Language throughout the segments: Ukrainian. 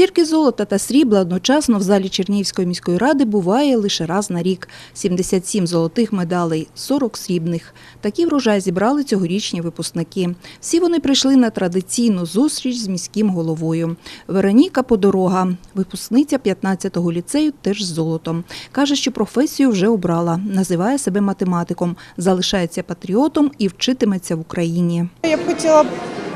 Стільки золота та срібла одночасно в залі Чернігівської міської ради буває лише раз на рік. 77 золотих медалей, 40 срібних. Такий врожай зібрали цьогорічні випускники. Всі вони прийшли на традиційну зустріч з міським головою. Вероніка Подорога, випускниця 15-го ліцею, теж з золотом. Каже, що професію вже обрала, називає себе математиком, залишається патріотом і вчитиметься в Україні. Я б хотіла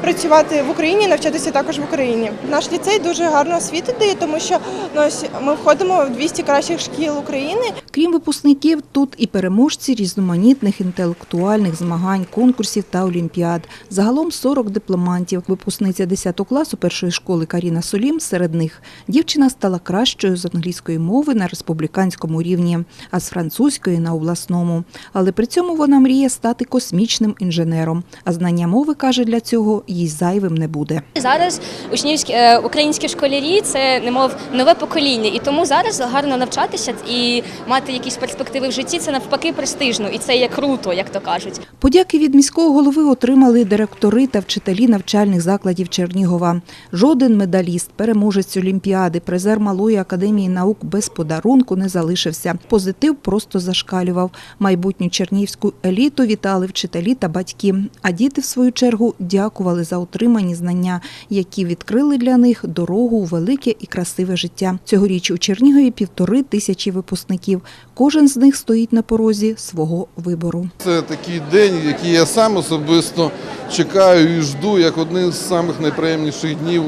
працювати в Україні, навчатися також в Україні. Наш ліцей дуже гарну освіту дає, тому що ну, ми входимо в 200 кращих шкіл України. Крім випускників, тут і переможці різноманітних інтелектуальних змагань, конкурсів та олімпіад. Загалом 40 дипломантів. Випускниця 10 класу першої школи Каріна Солім серед них. Дівчина стала кращою з англійської мови на республіканському рівні, а з французької на обласному. Але при цьому вона мріє стати космічним інженером. А знання мови каже для цього їй зайвим не буде. Зараз учнівські е, українські школярі це немов нове покоління, і тому зараз гарно навчатися і мати якісь перспективи в житті. Це навпаки престижно, і це є круто, як то кажуть. Подяки від міського голови отримали директори та вчителі навчальних закладів Чернігова. Жоден медаліст, переможець Олімпіади, призер Малої академії наук без подарунку не залишився. Позитив просто зашкалював. Майбутню чернігівську еліту вітали вчителі та батьки. А діти, в свою чергу, дякували за отримані знання, які відкрили для них дорогу у велике і красиве життя. Цьогоріч у Чернігові півтори тисячі випускників. Кожен з них стоїть на порозі свого вибору. Це такий день, який я сам особисто чекаю і жду як один з самих найприємніших днів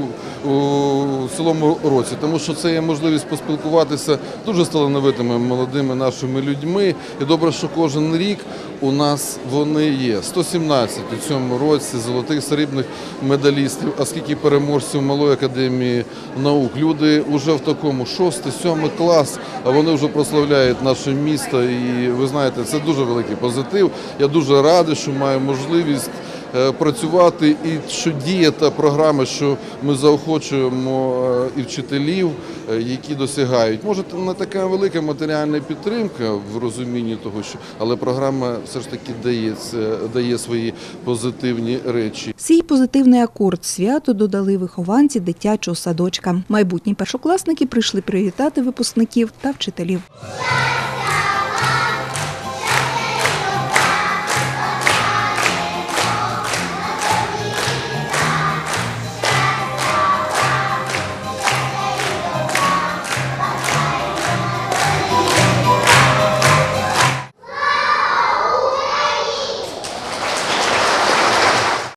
у цілому році, тому що це є можливість поспілкуватися дуже з талановитими молодими нашими людьми. І добре, що кожен рік у нас вони є. 117 у цьому році золотих срібних медалістів, а скільки переможців малої академії наук. Люди вже в такому 6-7 клас, а вони вже прославляють наше місто. І ви знаєте, це дуже великий позитив. Я дуже радий, що маю можливість працювати і що діє та програма, що ми заохочуємо е, і вчителів, е, які досягають. Може, не така велика матеріальна підтримка в розумінні того, що але програма все ж таки дає, дає свої позитивні речі. Свій позитивний акорд свято додали вихованці дитячого садочка. Майбутні першокласники прийшли привітати випускників та вчителів.